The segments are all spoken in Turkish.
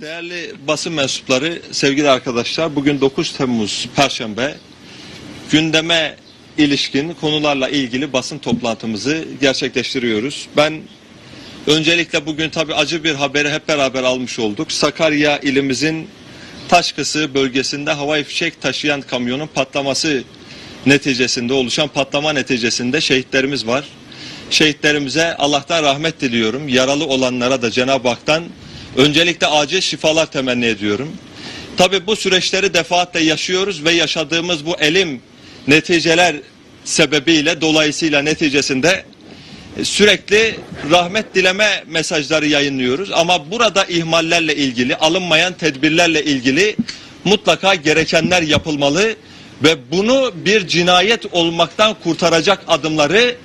Değerli basın mensupları, sevgili arkadaşlar, bugün 9 Temmuz Perşembe gündeme ilişkin konularla ilgili basın toplantımızı gerçekleştiriyoruz. Ben öncelikle bugün tabii acı bir haberi hep beraber almış olduk. Sakarya ilimizin Taşkısı bölgesinde havai fişek taşıyan kamyonun patlaması neticesinde oluşan patlama neticesinde şehitlerimiz var. Şehitlerimize Allah'tan rahmet diliyorum. Yaralı olanlara da Cenab-ı Hak'tan öncelikle acil şifalar temenni ediyorum. Tabi bu süreçleri defaatle yaşıyoruz ve yaşadığımız bu elim neticeler sebebiyle dolayısıyla neticesinde sürekli rahmet dileme mesajları yayınlıyoruz. Ama burada ihmallerle ilgili, alınmayan tedbirlerle ilgili mutlaka gerekenler yapılmalı ve bunu bir cinayet olmaktan kurtaracak adımları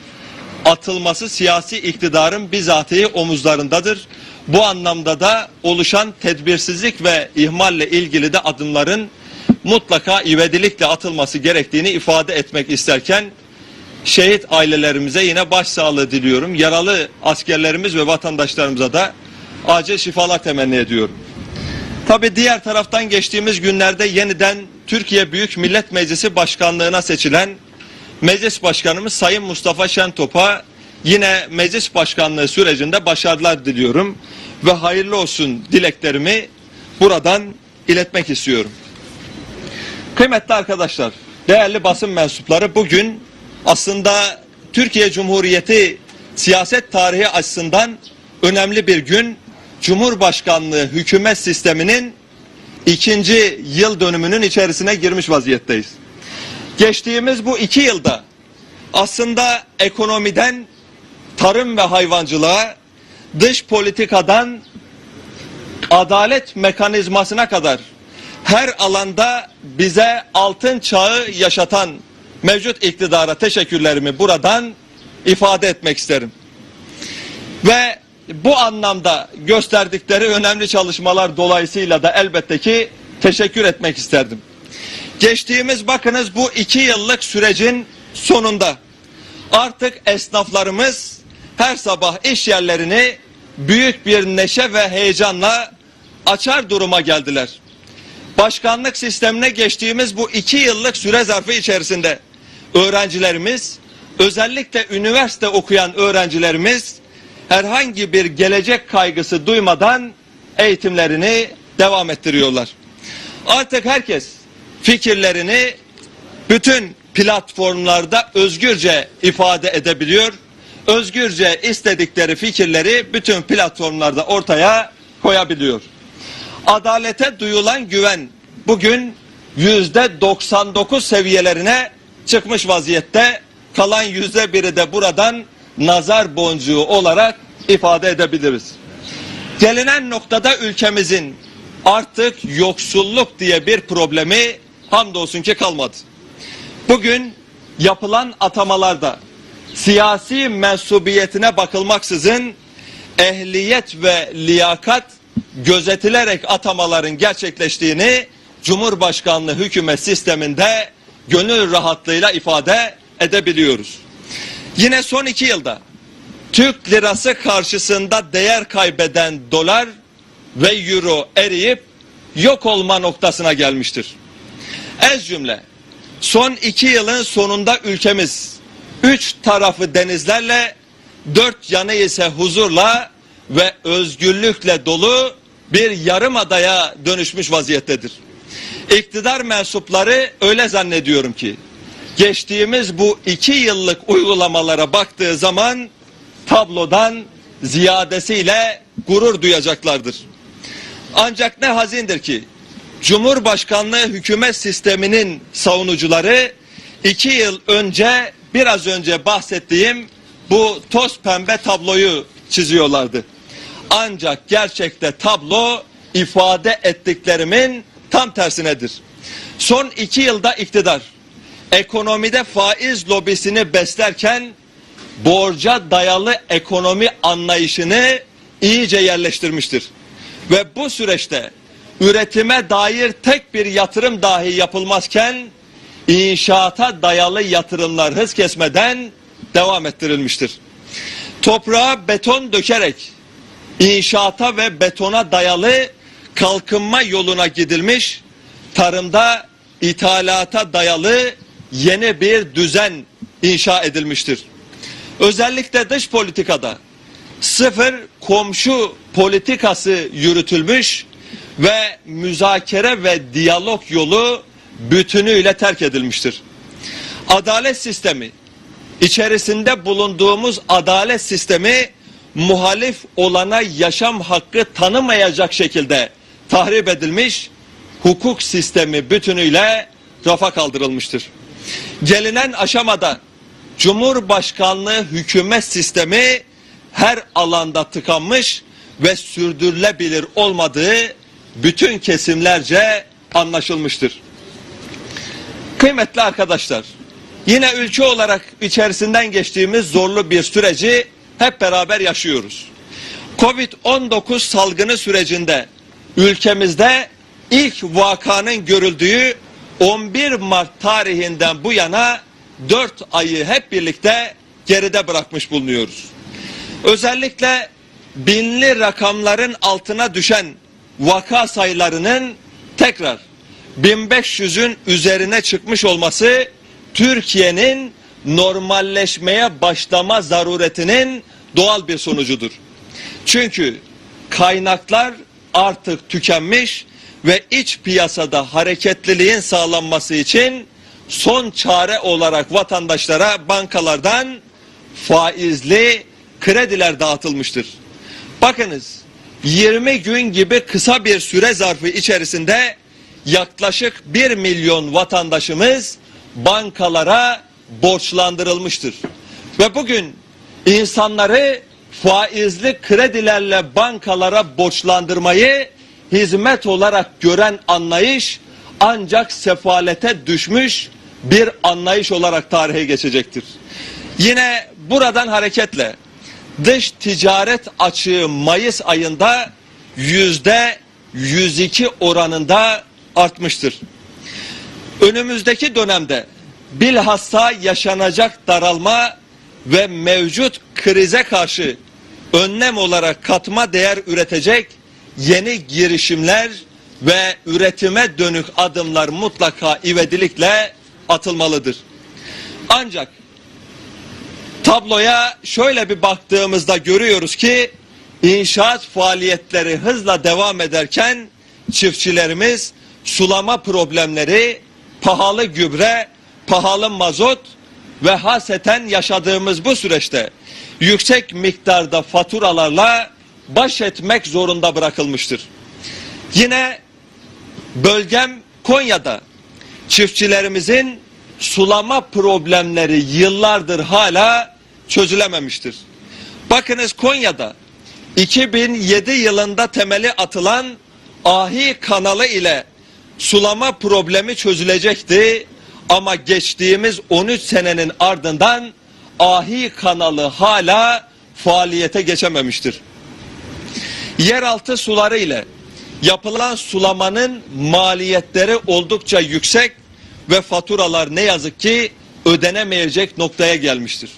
atılması siyasi iktidarın bizatihi omuzlarındadır. Bu anlamda da oluşan tedbirsizlik ve ihmalle ilgili de adımların mutlaka ivedilikle atılması gerektiğini ifade etmek isterken şehit ailelerimize yine başsağlığı diliyorum. Yaralı askerlerimiz ve vatandaşlarımıza da acil şifalar temenni ediyorum. Tabi diğer taraftan geçtiğimiz günlerde yeniden Türkiye Büyük Millet Meclisi Başkanlığına seçilen Meclis Başkanımız Sayın Mustafa Şentop'a yine meclis başkanlığı sürecinde başarılar diliyorum ve hayırlı olsun dileklerimi buradan iletmek istiyorum. Kıymetli arkadaşlar, değerli basın mensupları bugün aslında Türkiye Cumhuriyeti siyaset tarihi açısından önemli bir gün. Cumhurbaşkanlığı hükümet sisteminin ikinci yıl dönümünün içerisine girmiş vaziyetteyiz. Geçtiğimiz bu iki yılda aslında ekonomiden tarım ve hayvancılığa, dış politikadan adalet mekanizmasına kadar her alanda bize altın çağı yaşatan mevcut iktidara teşekkürlerimi buradan ifade etmek isterim. Ve bu anlamda gösterdikleri önemli çalışmalar dolayısıyla da elbette ki teşekkür etmek isterdim. Geçtiğimiz bakınız bu iki yıllık sürecin sonunda artık esnaflarımız her sabah iş yerlerini büyük bir neşe ve heyecanla açar duruma geldiler. Başkanlık sistemine geçtiğimiz bu iki yıllık süre zarfı içerisinde öğrencilerimiz özellikle üniversite okuyan öğrencilerimiz herhangi bir gelecek kaygısı duymadan eğitimlerini devam ettiriyorlar. Artık herkes fikirlerini bütün platformlarda özgürce ifade edebiliyor. Özgürce istedikleri fikirleri bütün platformlarda ortaya koyabiliyor. Adalete duyulan güven bugün yüzde 99 seviyelerine çıkmış vaziyette. Kalan yüzde biri de buradan nazar boncuğu olarak ifade edebiliriz. Gelinen noktada ülkemizin artık yoksulluk diye bir problemi hamdolsun ki kalmadı. Bugün yapılan atamalarda siyasi mensubiyetine bakılmaksızın ehliyet ve liyakat gözetilerek atamaların gerçekleştiğini Cumhurbaşkanlığı hükümet sisteminde gönül rahatlığıyla ifade edebiliyoruz. Yine son iki yılda Türk lirası karşısında değer kaybeden dolar ve euro eriyip yok olma noktasına gelmiştir. Ez cümle son iki yılın sonunda ülkemiz üç tarafı denizlerle dört yanı ise huzurla ve özgürlükle dolu bir yarım adaya dönüşmüş vaziyettedir. İktidar mensupları öyle zannediyorum ki geçtiğimiz bu iki yıllık uygulamalara baktığı zaman tablodan ziyadesiyle gurur duyacaklardır. Ancak ne hazindir ki Cumhurbaşkanlığı hükümet sisteminin savunucuları iki yıl önce biraz önce bahsettiğim bu toz pembe tabloyu çiziyorlardı. Ancak gerçekte tablo ifade ettiklerimin tam tersinedir. Son iki yılda iktidar ekonomide faiz lobisini beslerken borca dayalı ekonomi anlayışını iyice yerleştirmiştir. Ve bu süreçte üretime dair tek bir yatırım dahi yapılmazken inşaata dayalı yatırımlar hız kesmeden devam ettirilmiştir. Toprağa beton dökerek inşaata ve betona dayalı kalkınma yoluna gidilmiş, tarımda ithalata dayalı yeni bir düzen inşa edilmiştir. Özellikle dış politikada sıfır komşu politikası yürütülmüş ve müzakere ve diyalog yolu bütünüyle terk edilmiştir. Adalet sistemi, içerisinde bulunduğumuz adalet sistemi muhalif olana yaşam hakkı tanımayacak şekilde tahrip edilmiş, hukuk sistemi bütünüyle rafa kaldırılmıştır. Gelinen aşamada Cumhurbaşkanlığı hükümet sistemi her alanda tıkanmış ve sürdürülebilir olmadığı bütün kesimlerce anlaşılmıştır. Kıymetli arkadaşlar, yine ülke olarak içerisinden geçtiğimiz zorlu bir süreci hep beraber yaşıyoruz. Covid-19 salgını sürecinde ülkemizde ilk vakanın görüldüğü 11 Mart tarihinden bu yana 4 ayı hep birlikte geride bırakmış bulunuyoruz. Özellikle binli rakamların altına düşen vaka sayılarının tekrar 1500'ün üzerine çıkmış olması Türkiye'nin normalleşmeye başlama zaruretinin doğal bir sonucudur. Çünkü kaynaklar artık tükenmiş ve iç piyasada hareketliliğin sağlanması için son çare olarak vatandaşlara bankalardan faizli krediler dağıtılmıştır. Bakınız 20 gün gibi kısa bir süre zarfı içerisinde yaklaşık 1 milyon vatandaşımız bankalara borçlandırılmıştır. Ve bugün insanları faizli kredilerle bankalara borçlandırmayı hizmet olarak gören anlayış ancak sefalete düşmüş bir anlayış olarak tarihe geçecektir. Yine buradan hareketle dış ticaret açığı Mayıs ayında yüzde 102 oranında artmıştır. Önümüzdeki dönemde bilhassa yaşanacak daralma ve mevcut krize karşı önlem olarak katma değer üretecek yeni girişimler ve üretime dönük adımlar mutlaka ivedilikle atılmalıdır. Ancak tabloya şöyle bir baktığımızda görüyoruz ki inşaat faaliyetleri hızla devam ederken çiftçilerimiz sulama problemleri, pahalı gübre, pahalı mazot ve haseten yaşadığımız bu süreçte yüksek miktarda faturalarla baş etmek zorunda bırakılmıştır. Yine bölgem Konya'da çiftçilerimizin sulama problemleri yıllardır hala çözülememiştir. Bakınız Konya'da 2007 yılında temeli atılan Ahi kanalı ile sulama problemi çözülecekti ama geçtiğimiz 13 senenin ardından Ahi kanalı hala faaliyete geçememiştir. Yeraltı suları ile yapılan sulamanın maliyetleri oldukça yüksek ve faturalar ne yazık ki ödenemeyecek noktaya gelmiştir.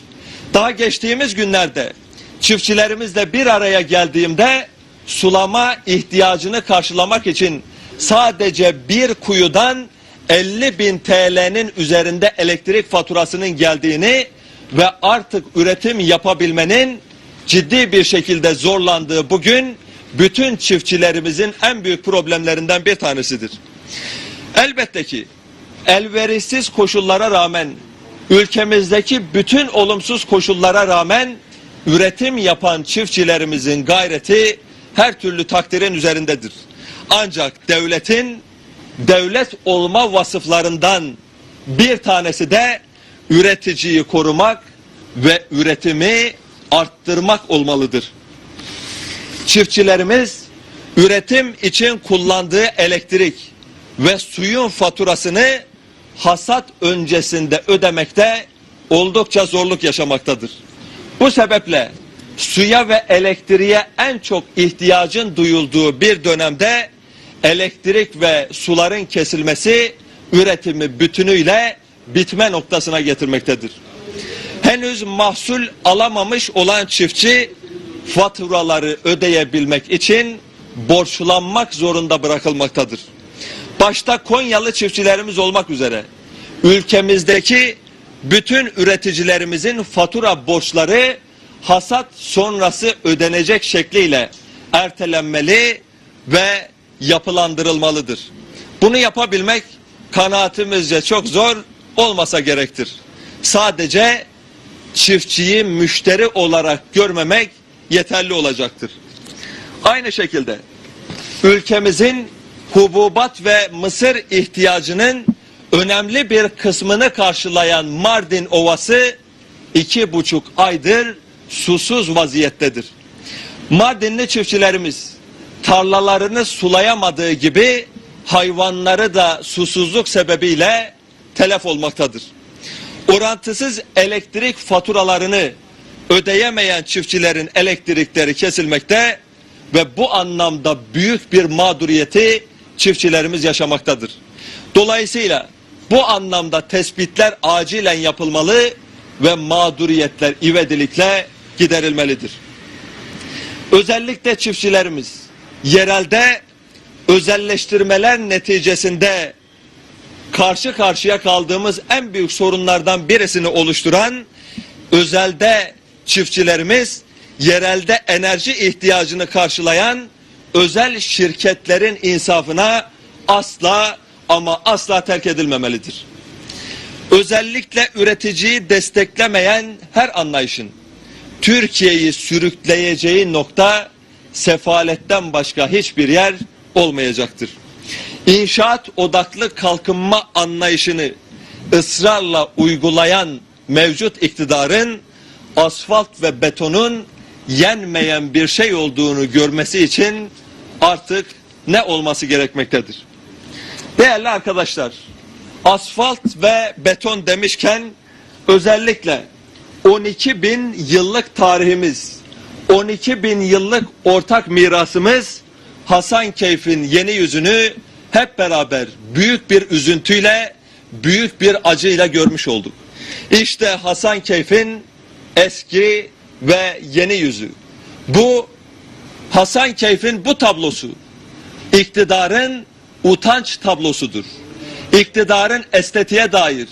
Daha geçtiğimiz günlerde çiftçilerimizle bir araya geldiğimde sulama ihtiyacını karşılamak için sadece bir kuyudan 50 bin TL'nin üzerinde elektrik faturasının geldiğini ve artık üretim yapabilmenin ciddi bir şekilde zorlandığı bugün bütün çiftçilerimizin en büyük problemlerinden bir tanesidir. Elbette ki elverişsiz koşullara rağmen ülkemizdeki bütün olumsuz koşullara rağmen üretim yapan çiftçilerimizin gayreti her türlü takdirin üzerindedir. Ancak devletin devlet olma vasıflarından bir tanesi de üreticiyi korumak ve üretimi arttırmak olmalıdır. Çiftçilerimiz üretim için kullandığı elektrik ve suyun faturasını hasat öncesinde ödemekte oldukça zorluk yaşamaktadır. Bu sebeple suya ve elektriğe en çok ihtiyacın duyulduğu bir dönemde elektrik ve suların kesilmesi üretimi bütünüyle bitme noktasına getirmektedir. Henüz mahsul alamamış olan çiftçi faturaları ödeyebilmek için borçlanmak zorunda bırakılmaktadır. Başta Konyalı çiftçilerimiz olmak üzere ülkemizdeki bütün üreticilerimizin fatura borçları hasat sonrası ödenecek şekliyle ertelenmeli ve yapılandırılmalıdır. Bunu yapabilmek kanaatimizce çok zor olmasa gerektir. Sadece çiftçiyi müşteri olarak görmemek yeterli olacaktır. Aynı şekilde ülkemizin hububat ve mısır ihtiyacının önemli bir kısmını karşılayan Mardin Ovası iki buçuk aydır susuz vaziyettedir. Mardinli çiftçilerimiz tarlalarını sulayamadığı gibi hayvanları da susuzluk sebebiyle telef olmaktadır. Orantısız elektrik faturalarını ödeyemeyen çiftçilerin elektrikleri kesilmekte ve bu anlamda büyük bir mağduriyeti çiftçilerimiz yaşamaktadır. Dolayısıyla bu anlamda tespitler acilen yapılmalı ve mağduriyetler ivedilikle giderilmelidir. Özellikle çiftçilerimiz yerelde özelleştirmeler neticesinde karşı karşıya kaldığımız en büyük sorunlardan birisini oluşturan özelde çiftçilerimiz yerelde enerji ihtiyacını karşılayan özel şirketlerin insafına asla ama asla terk edilmemelidir. Özellikle üreticiyi desteklemeyen her anlayışın Türkiye'yi sürükleyeceği nokta sefaletten başka hiçbir yer olmayacaktır. İnşaat odaklı kalkınma anlayışını ısrarla uygulayan mevcut iktidarın asfalt ve betonun yenmeyen bir şey olduğunu görmesi için artık ne olması gerekmektedir? Değerli arkadaşlar, asfalt ve beton demişken özellikle 12 bin yıllık tarihimiz, 12 bin yıllık ortak mirasımız Hasankeyf'in yeni yüzünü hep beraber büyük bir üzüntüyle, büyük bir acıyla görmüş olduk. İşte Hasankeyf'in eski ve yeni yüzü. Bu Hasankeyf'in bu tablosu iktidarın utanç tablosudur. İktidarın estetiğe dair,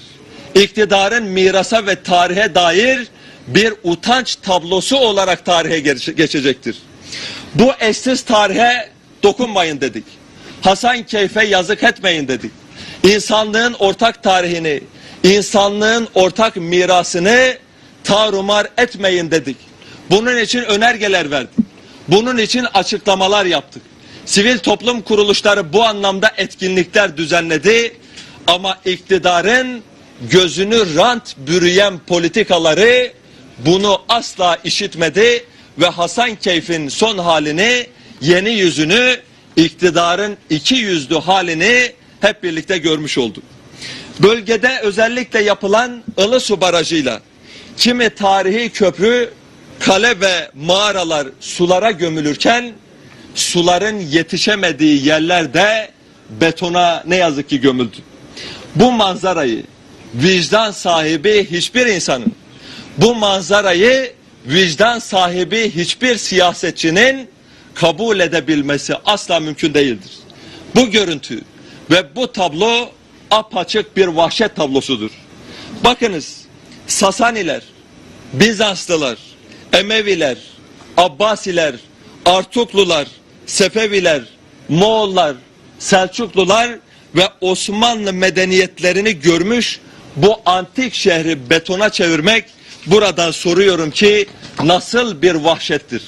iktidarın mirasa ve tarihe dair bir utanç tablosu olarak tarihe geçecektir. Bu eşsiz tarihe dokunmayın dedik. Hasan Keyfe yazık etmeyin dedik. İnsanlığın ortak tarihini, insanlığın ortak mirasını tarumar etmeyin dedik. Bunun için önergeler verdik. Bunun için açıklamalar yaptık. Sivil toplum kuruluşları bu anlamda etkinlikler düzenledi ama iktidarın gözünü rant bürüyen politikaları bunu asla işitmedi ve Hasan Keyf'in son halini, yeni yüzünü, iktidarın iki yüzlü halini hep birlikte görmüş olduk. Bölgede özellikle yapılan Ilısu Barajı'yla kimi tarihi köprü, kale ve mağaralar sulara gömülürken suların yetişemediği yerlerde betona ne yazık ki gömüldü. Bu manzarayı vicdan sahibi hiçbir insanın, bu manzarayı vicdan sahibi hiçbir siyasetçinin kabul edebilmesi asla mümkün değildir. Bu görüntü ve bu tablo apaçık bir vahşet tablosudur. Bakınız Sasaniler, Bizanslılar, Emeviler, Abbasiler, Artuklular, Sefeviler, Moğollar, Selçuklular ve Osmanlı medeniyetlerini görmüş bu antik şehri betona çevirmek buradan soruyorum ki nasıl bir vahşettir?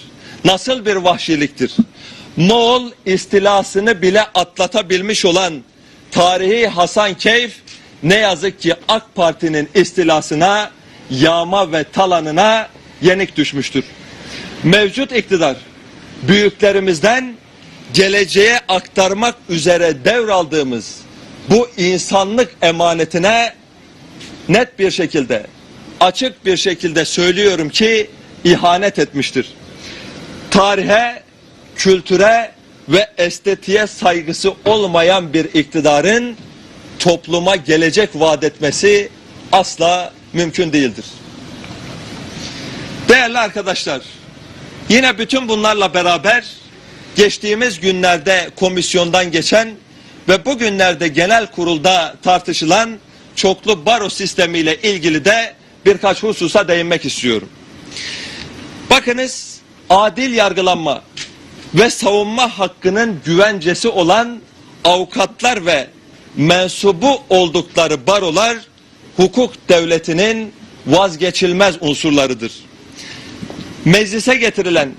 Nasıl bir vahşiliktir? Moğol istilasını bile atlatabilmiş olan tarihi Hasan Keyf ne yazık ki AK Parti'nin istilasına, yağma ve talanına yenik düşmüştür. Mevcut iktidar büyüklerimizden geleceğe aktarmak üzere devraldığımız bu insanlık emanetine net bir şekilde, açık bir şekilde söylüyorum ki ihanet etmiştir. Tarihe, kültüre ve estetiğe saygısı olmayan bir iktidarın topluma gelecek vaat etmesi asla mümkün değildir. Değerli arkadaşlar, yine bütün bunlarla beraber geçtiğimiz günlerde komisyondan geçen ve bugünlerde genel kurulda tartışılan çoklu baro sistemiyle ilgili de birkaç hususa değinmek istiyorum. Bakınız adil yargılanma ve savunma hakkının güvencesi olan avukatlar ve mensubu oldukları barolar hukuk devletinin vazgeçilmez unsurlarıdır. Meclise getirilen,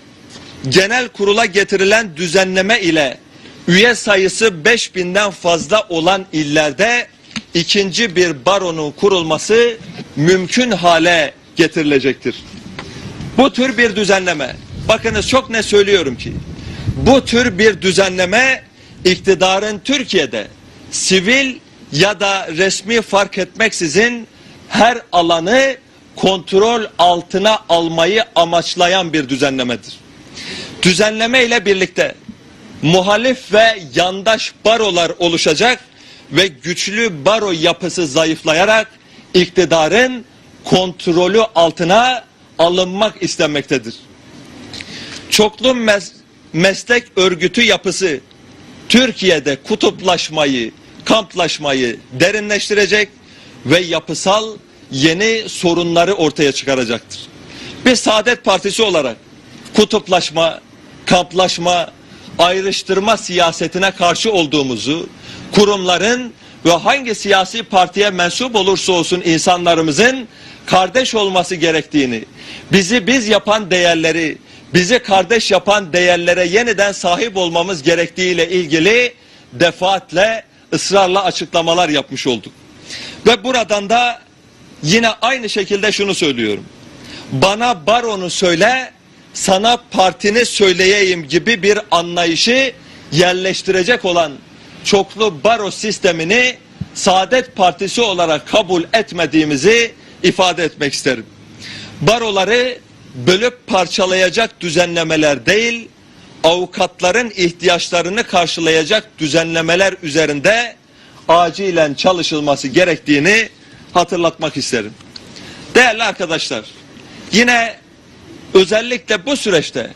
genel kurula getirilen düzenleme ile üye sayısı 5000'den fazla olan illerde ikinci bir baronun kurulması mümkün hale getirilecektir. Bu tür bir düzenleme, bakınız çok ne söylüyorum ki, bu tür bir düzenleme iktidarın Türkiye'de sivil ya da resmi fark etmeksizin her alanı kontrol altına almayı amaçlayan bir düzenlemedir. Düzenleme ile birlikte muhalif ve yandaş barolar oluşacak ve güçlü baro yapısı zayıflayarak iktidarın kontrolü altına alınmak istenmektedir. Çoklu mes- meslek örgütü yapısı Türkiye'de kutuplaşmayı, kamplaşmayı derinleştirecek ve yapısal yeni sorunları ortaya çıkaracaktır. Biz Saadet Partisi olarak kutuplaşma, kamplaşma, ayrıştırma siyasetine karşı olduğumuzu, kurumların ve hangi siyasi partiye mensup olursa olsun insanlarımızın kardeş olması gerektiğini, bizi biz yapan değerleri, bizi kardeş yapan değerlere yeniden sahip olmamız gerektiğiyle ilgili defaatle, ısrarla açıklamalar yapmış olduk. Ve buradan da yine aynı şekilde şunu söylüyorum. Bana baronu söyle, sana partini söyleyeyim gibi bir anlayışı yerleştirecek olan çoklu baro sistemini Saadet Partisi olarak kabul etmediğimizi ifade etmek isterim. Baroları bölüp parçalayacak düzenlemeler değil, avukatların ihtiyaçlarını karşılayacak düzenlemeler üzerinde acilen çalışılması gerektiğini hatırlatmak isterim. Değerli arkadaşlar, yine özellikle bu süreçte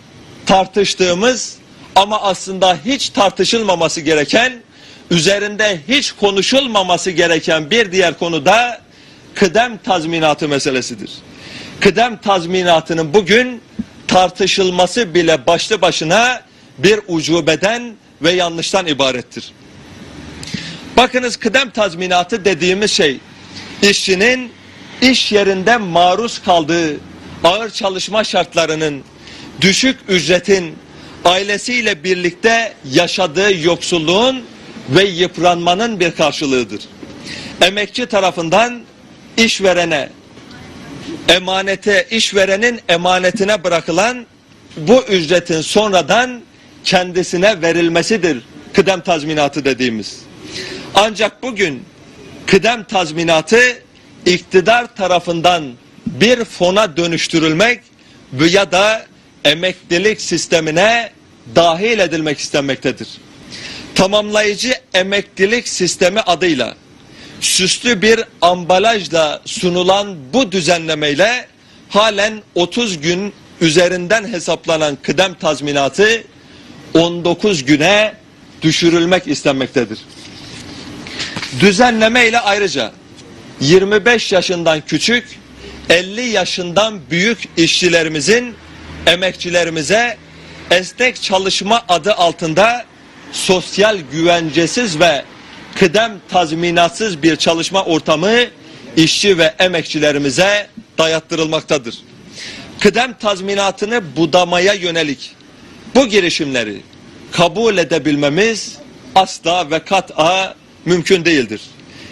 tartıştığımız ama aslında hiç tartışılmaması gereken, üzerinde hiç konuşulmaması gereken bir diğer konu da kıdem tazminatı meselesidir. Kıdem tazminatının bugün tartışılması bile başlı başına bir ucubeden ve yanlıştan ibarettir. Bakınız kıdem tazminatı dediğimiz şey işçinin iş yerinde maruz kaldığı ağır çalışma şartlarının, düşük ücretin, ailesiyle birlikte yaşadığı yoksulluğun ve yıpranmanın bir karşılığıdır. Emekçi tarafından işverene, emanete, işverenin emanetine bırakılan bu ücretin sonradan kendisine verilmesidir kıdem tazminatı dediğimiz. Ancak bugün kıdem tazminatı iktidar tarafından bir fona dönüştürülmek ya da emeklilik sistemine dahil edilmek istenmektedir. Tamamlayıcı emeklilik sistemi adıyla süslü bir ambalajla sunulan bu düzenlemeyle halen 30 gün üzerinden hesaplanan kıdem tazminatı 19 güne düşürülmek istenmektedir. Düzenleme ile ayrıca 25 yaşından küçük 50 yaşından büyük işçilerimizin emekçilerimize esnek çalışma adı altında sosyal güvencesiz ve kıdem tazminatsız bir çalışma ortamı işçi ve emekçilerimize dayattırılmaktadır. Kıdem tazminatını budamaya yönelik bu girişimleri kabul edebilmemiz asla ve kat'a mümkün değildir.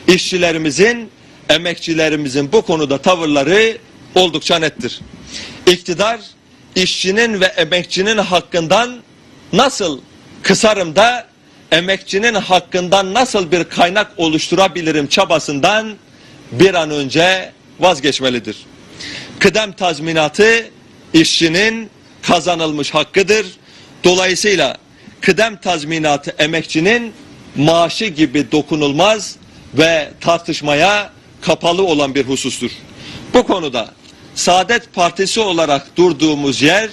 İşçilerimizin, emekçilerimizin bu konuda tavırları oldukça nettir. İktidar işçinin ve emekçinin hakkından nasıl kısarım da emekçinin hakkından nasıl bir kaynak oluşturabilirim çabasından bir an önce vazgeçmelidir. Kıdem tazminatı işçinin kazanılmış hakkıdır. Dolayısıyla kıdem tazminatı emekçinin maaşı gibi dokunulmaz ve tartışmaya kapalı olan bir husustur. Bu konuda Saadet Partisi olarak durduğumuz yer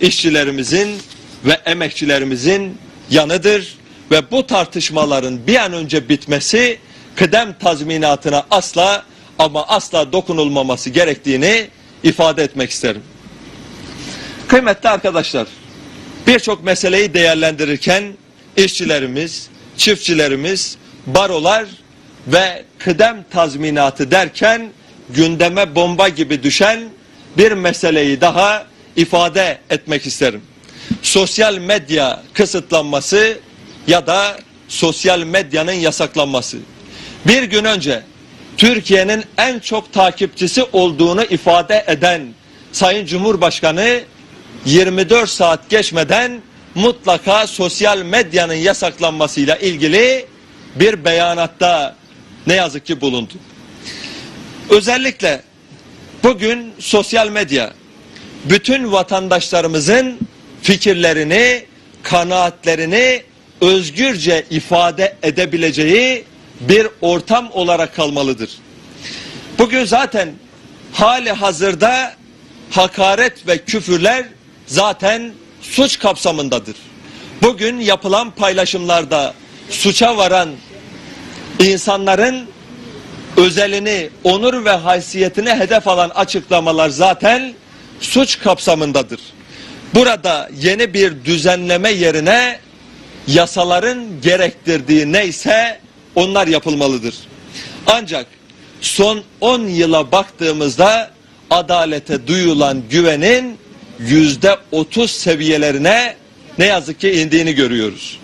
işçilerimizin, ve emekçilerimizin yanıdır ve bu tartışmaların bir an önce bitmesi kıdem tazminatına asla ama asla dokunulmaması gerektiğini ifade etmek isterim. Kıymetli arkadaşlar, birçok meseleyi değerlendirirken işçilerimiz, çiftçilerimiz, barolar ve kıdem tazminatı derken gündeme bomba gibi düşen bir meseleyi daha ifade etmek isterim. Sosyal medya kısıtlanması ya da sosyal medyanın yasaklanması. Bir gün önce Türkiye'nin en çok takipçisi olduğunu ifade eden Sayın Cumhurbaşkanı 24 saat geçmeden mutlaka sosyal medyanın yasaklanmasıyla ilgili bir beyanatta ne yazık ki bulundu. Özellikle bugün sosyal medya bütün vatandaşlarımızın fikirlerini, kanaatlerini özgürce ifade edebileceği bir ortam olarak kalmalıdır. Bugün zaten hali hazırda hakaret ve küfürler zaten suç kapsamındadır. Bugün yapılan paylaşımlarda suça varan insanların özelini, onur ve haysiyetini hedef alan açıklamalar zaten suç kapsamındadır. Burada yeni bir düzenleme yerine yasaların gerektirdiği neyse onlar yapılmalıdır. Ancak son 10 yıla baktığımızda adalete duyulan güvenin yüzde 30 seviyelerine ne yazık ki indiğini görüyoruz.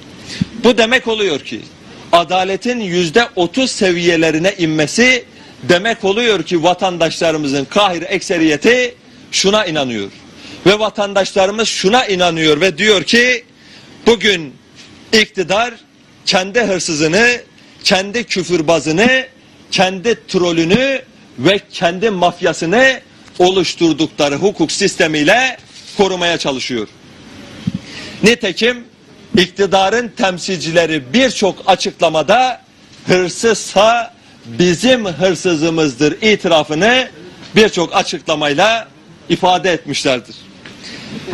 Bu demek oluyor ki adaletin yüzde 30 seviyelerine inmesi demek oluyor ki vatandaşlarımızın kahir ekseriyeti şuna inanıyor. Ve vatandaşlarımız şuna inanıyor ve diyor ki bugün iktidar kendi hırsızını, kendi küfürbazını, kendi trolünü ve kendi mafyasını oluşturdukları hukuk sistemiyle korumaya çalışıyor. Nitekim iktidarın temsilcileri birçok açıklamada hırsızsa bizim hırsızımızdır itirafını birçok açıklamayla ifade etmişlerdir.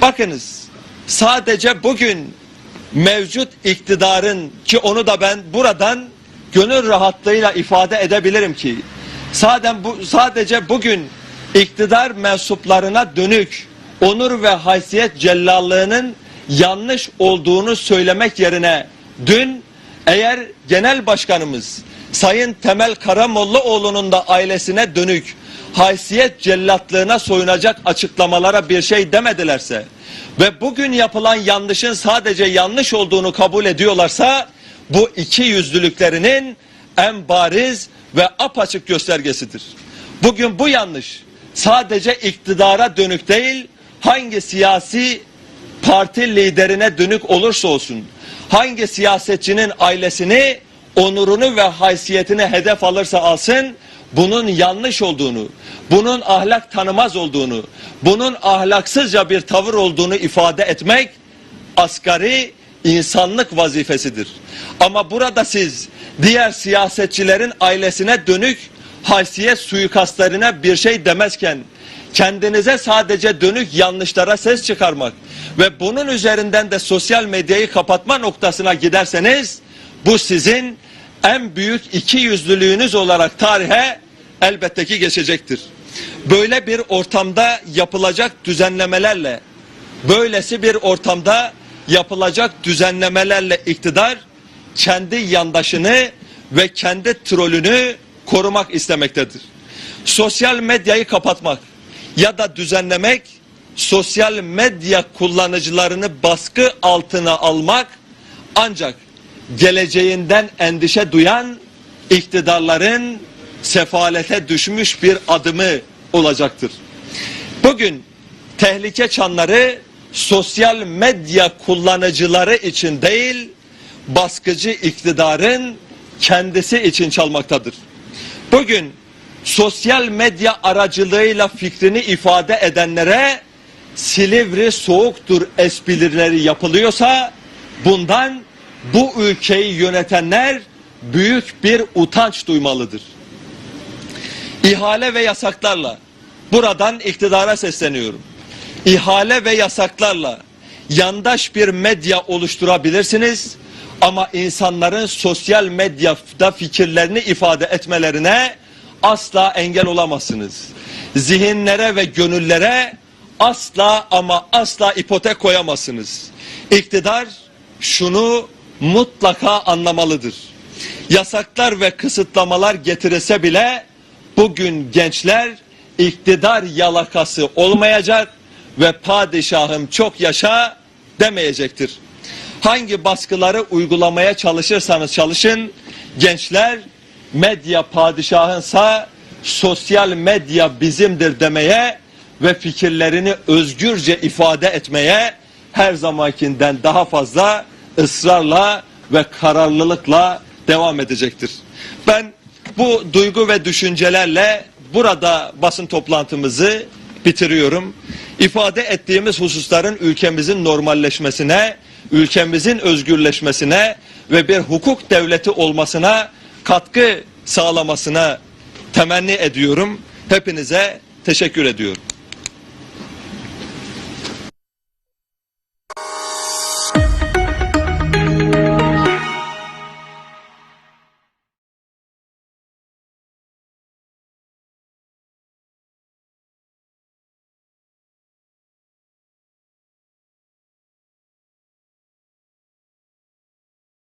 Bakınız sadece bugün mevcut iktidarın ki onu da ben buradan gönül rahatlığıyla ifade edebilirim ki sadece, bu, sadece bugün iktidar mensuplarına dönük onur ve haysiyet cellallığının yanlış olduğunu söylemek yerine dün eğer genel başkanımız Sayın Temel Karamollaoğlu'nun da ailesine dönük haysiyet cellatlığına soyunacak açıklamalara bir şey demedilerse ve bugün yapılan yanlışın sadece yanlış olduğunu kabul ediyorlarsa bu iki yüzlülüklerinin en bariz ve apaçık göstergesidir. Bugün bu yanlış sadece iktidara dönük değil hangi siyasi parti liderine dönük olursa olsun hangi siyasetçinin ailesini onurunu ve haysiyetini hedef alırsa alsın bunun yanlış olduğunu, bunun ahlak tanımaz olduğunu, bunun ahlaksızca bir tavır olduğunu ifade etmek asgari insanlık vazifesidir. Ama burada siz diğer siyasetçilerin ailesine dönük haysiyet suikastlarına bir şey demezken kendinize sadece dönük yanlışlara ses çıkarmak ve bunun üzerinden de sosyal medyayı kapatma noktasına giderseniz bu sizin en büyük iki yüzlülüğünüz olarak tarihe elbette ki geçecektir. Böyle bir ortamda yapılacak düzenlemelerle böylesi bir ortamda yapılacak düzenlemelerle iktidar kendi yandaşını ve kendi trolünü korumak istemektedir. Sosyal medyayı kapatmak ya da düzenlemek sosyal medya kullanıcılarını baskı altına almak ancak geleceğinden endişe duyan iktidarların sefalete düşmüş bir adımı olacaktır. Bugün tehlike çanları sosyal medya kullanıcıları için değil, baskıcı iktidarın kendisi için çalmaktadır. Bugün sosyal medya aracılığıyla fikrini ifade edenlere Silivri soğuktur esprileri yapılıyorsa bundan bu ülkeyi yönetenler büyük bir utanç duymalıdır. İhale ve yasaklarla buradan iktidara sesleniyorum. İhale ve yasaklarla yandaş bir medya oluşturabilirsiniz ama insanların sosyal medyada fikirlerini ifade etmelerine asla engel olamazsınız. Zihinlere ve gönüllere asla ama asla ipotek koyamazsınız. İktidar şunu mutlaka anlamalıdır. Yasaklar ve kısıtlamalar getirilse bile bugün gençler iktidar yalakası olmayacak ve padişahım çok yaşa demeyecektir. Hangi baskıları uygulamaya çalışırsanız çalışın gençler medya padişahınsa sosyal medya bizimdir demeye ve fikirlerini özgürce ifade etmeye her zamankinden daha fazla ısrarla ve kararlılıkla devam edecektir. Ben bu duygu ve düşüncelerle burada basın toplantımızı bitiriyorum. İfade ettiğimiz hususların ülkemizin normalleşmesine, ülkemizin özgürleşmesine ve bir hukuk devleti olmasına katkı sağlamasına temenni ediyorum. Hepinize teşekkür ediyorum.